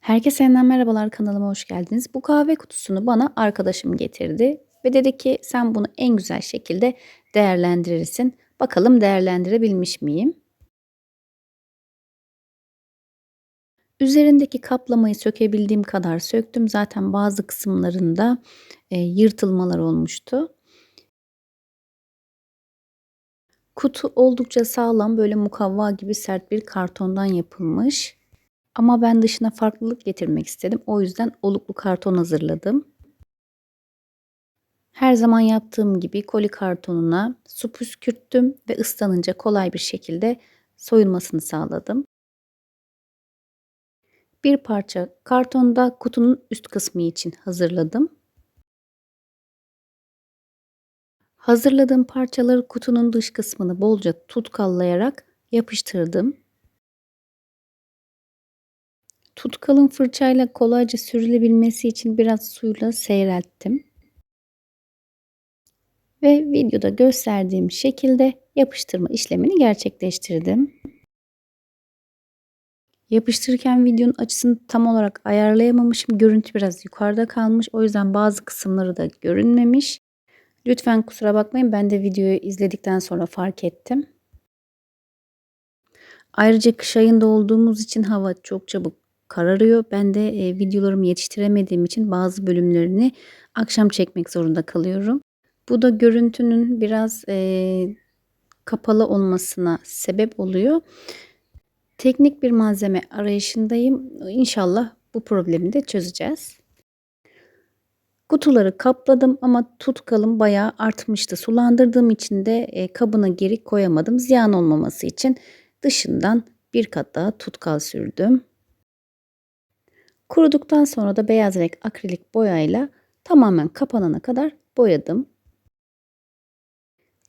Herkese yeniden merhabalar kanalıma hoş geldiniz. Bu kahve kutusunu bana arkadaşım getirdi ve dedi ki sen bunu en güzel şekilde değerlendirirsin. Bakalım değerlendirebilmiş miyim? Üzerindeki kaplamayı sökebildiğim kadar söktüm. Zaten bazı kısımlarında e, yırtılmalar olmuştu. Kutu oldukça sağlam böyle mukavva gibi sert bir kartondan yapılmış. Ama ben dışına farklılık getirmek istedim. O yüzden oluklu karton hazırladım. Her zaman yaptığım gibi koli kartonuna su püskürttüm ve ıslanınca kolay bir şekilde soyulmasını sağladım. Bir parça kartonda kutunun üst kısmı için hazırladım. Hazırladığım parçaları kutunun dış kısmını bolca tutkallayarak yapıştırdım. Tutkalın fırçayla kolayca sürülebilmesi için biraz suyla seyrelttim. Ve videoda gösterdiğim şekilde yapıştırma işlemini gerçekleştirdim. Yapıştırırken videonun açısını tam olarak ayarlayamamışım. Görüntü biraz yukarıda kalmış. O yüzden bazı kısımları da görünmemiş. Lütfen kusura bakmayın ben de videoyu izledikten sonra fark ettim. Ayrıca kış ayında olduğumuz için hava çok çabuk kararıyor. Ben de e, videolarımı yetiştiremediğim için bazı bölümlerini akşam çekmek zorunda kalıyorum. Bu da görüntünün biraz e, kapalı olmasına sebep oluyor. Teknik bir malzeme arayışındayım. İnşallah bu problemi de çözeceğiz. Kutuları kapladım ama tutkalım bayağı artmıştı. Sulandırdığım için de e, kabına geri koyamadım. Ziyan olmaması için dışından bir kat daha tutkal sürdüm. Kuruduktan sonra da beyaz renk akrilik boyayla tamamen kapanana kadar boyadım.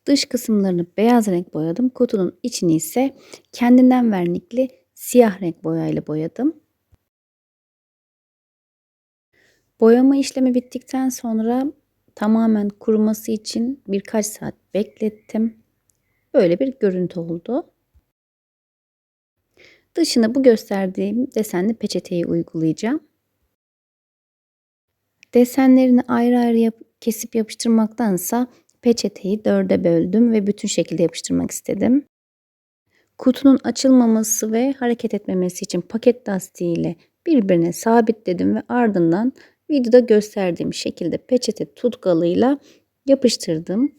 Dış kısımlarını beyaz renk boyadım. Kutunun içini ise kendinden vernikli siyah renk boyayla boyadım. Boyama işlemi bittikten sonra tamamen kuruması için birkaç saat beklettim. Böyle bir görüntü oldu. Dışına bu gösterdiğim desenli peçeteyi uygulayacağım. Desenlerini ayrı ayrı yap kesip yapıştırmaktansa peçeteyi dörde böldüm ve bütün şekilde yapıştırmak istedim. Kutunun açılmaması ve hareket etmemesi için paket lastiği ile birbirine sabitledim ve ardından videoda gösterdiğim şekilde peçete tutkalıyla yapıştırdım.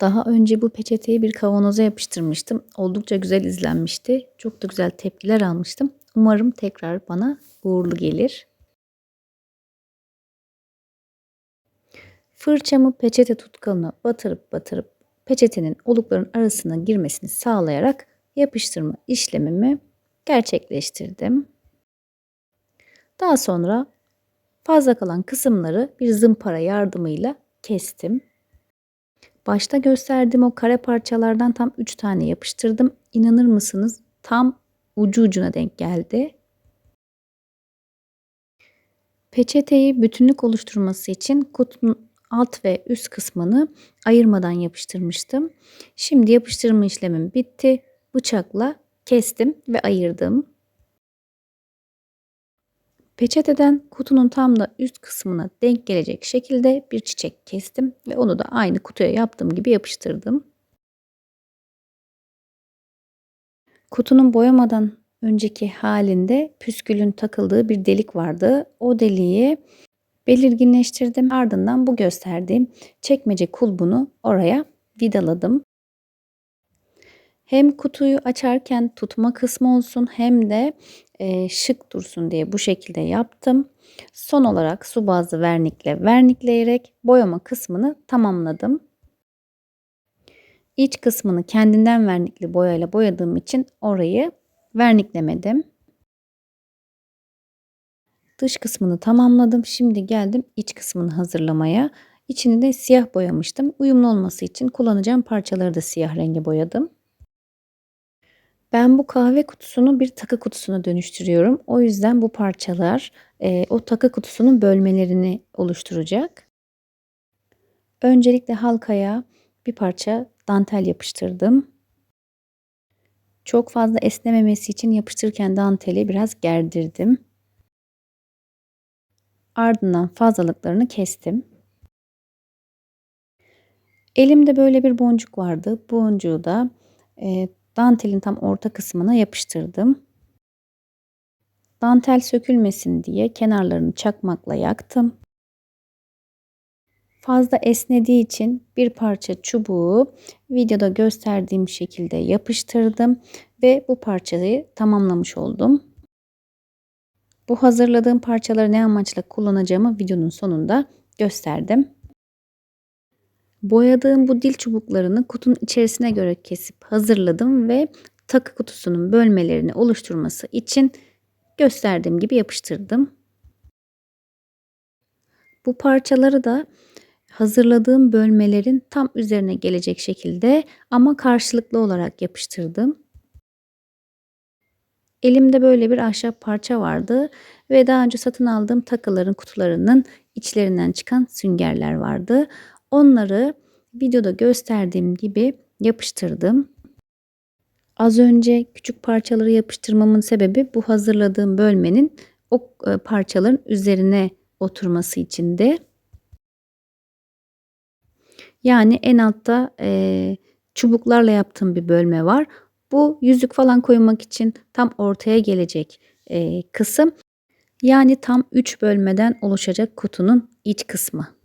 Daha önce bu peçeteyi bir kavanoza yapıştırmıştım. Oldukça güzel izlenmişti. Çok da güzel tepkiler almıştım. Umarım tekrar bana uğurlu gelir. Fırçamı peçete tutkalına batırıp batırıp peçetenin olukların arasına girmesini sağlayarak yapıştırma işlemimi gerçekleştirdim. Daha sonra fazla kalan kısımları bir zımpara yardımıyla kestim. Başta gösterdiğim o kare parçalardan tam 3 tane yapıştırdım. İnanır mısınız? Tam ucu ucuna denk geldi. Peçeteyi bütünlük oluşturması için kutunun alt ve üst kısmını ayırmadan yapıştırmıştım. Şimdi yapıştırma işlemim bitti. Bıçakla kestim ve ayırdım. Peçeteden kutunun tam da üst kısmına denk gelecek şekilde bir çiçek kestim ve onu da aynı kutuya yaptığım gibi yapıştırdım. Kutunun boyamadan önceki halinde püskülün takıldığı bir delik vardı. O deliği belirginleştirdim. Ardından bu gösterdiğim çekmece kulbunu oraya vidaladım. Hem kutuyu açarken tutma kısmı olsun hem de e, şık dursun diye bu şekilde yaptım. Son olarak su bazlı vernikle vernikleyerek boyama kısmını tamamladım. İç kısmını kendinden vernikli boyayla boyadığım için orayı verniklemedim. Dış kısmını tamamladım. Şimdi geldim iç kısmını hazırlamaya. İçini de siyah boyamıştım. Uyumlu olması için kullanacağım parçaları da siyah renge boyadım. Ben bu kahve kutusunu bir takı kutusuna dönüştürüyorum. O yüzden bu parçalar e, o takı kutusunun bölmelerini oluşturacak. Öncelikle halkaya bir parça dantel yapıştırdım. Çok fazla esnememesi için yapıştırırken danteli biraz gerdirdim. Ardından fazlalıklarını kestim. Elimde böyle bir boncuk vardı. Boncuğu da e, dantelin tam orta kısmına yapıştırdım. Dantel sökülmesin diye kenarlarını çakmakla yaktım. Fazla esnediği için bir parça çubuğu videoda gösterdiğim şekilde yapıştırdım ve bu parçayı tamamlamış oldum. Bu hazırladığım parçaları ne amaçla kullanacağımı videonun sonunda gösterdim. Boyadığım bu dil çubuklarını kutunun içerisine göre kesip hazırladım ve takı kutusunun bölmelerini oluşturması için gösterdiğim gibi yapıştırdım. Bu parçaları da hazırladığım bölmelerin tam üzerine gelecek şekilde ama karşılıklı olarak yapıştırdım. Elimde böyle bir ahşap parça vardı ve daha önce satın aldığım takıların kutularının içlerinden çıkan süngerler vardı. Onları videoda gösterdiğim gibi yapıştırdım. Az önce küçük parçaları yapıştırmamın sebebi bu hazırladığım bölmenin o e, parçaların üzerine oturması için de. Yani en altta e, çubuklarla yaptığım bir bölme var. Bu yüzük falan koymak için tam ortaya gelecek e, kısım. Yani tam 3 bölmeden oluşacak kutunun iç kısmı.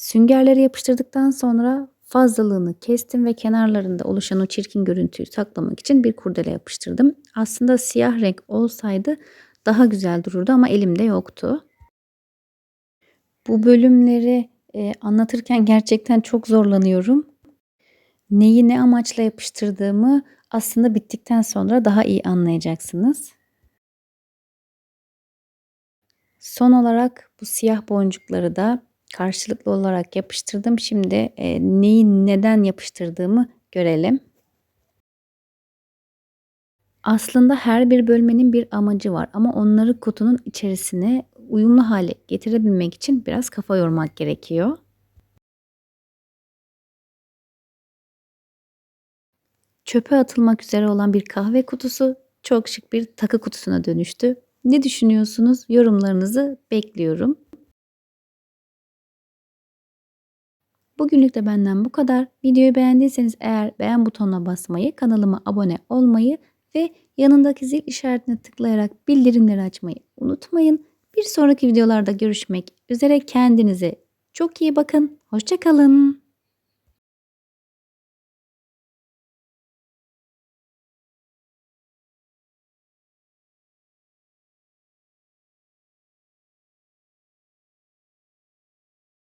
Süngerleri yapıştırdıktan sonra fazlalığını kestim ve kenarlarında oluşan o çirkin görüntüyü saklamak için bir kurdele yapıştırdım. Aslında siyah renk olsaydı daha güzel dururdu ama elimde yoktu. Bu bölümleri e, anlatırken gerçekten çok zorlanıyorum. Neyi ne amaçla yapıştırdığımı aslında bittikten sonra daha iyi anlayacaksınız. Son olarak bu siyah boncukları da karşılıklı olarak yapıştırdım. Şimdi e, neyi neden yapıştırdığımı görelim. Aslında her bir bölmenin bir amacı var ama onları kutunun içerisine uyumlu hale getirebilmek için biraz kafa yormak gerekiyor. Çöpe atılmak üzere olan bir kahve kutusu çok şık bir takı kutusuna dönüştü. Ne düşünüyorsunuz? Yorumlarınızı bekliyorum. Bugünlük de benden bu kadar. Videoyu beğendiyseniz eğer beğen butonuna basmayı, kanalıma abone olmayı ve yanındaki zil işaretine tıklayarak bildirimleri açmayı unutmayın. Bir sonraki videolarda görüşmek üzere kendinize çok iyi bakın. Hoşçakalın.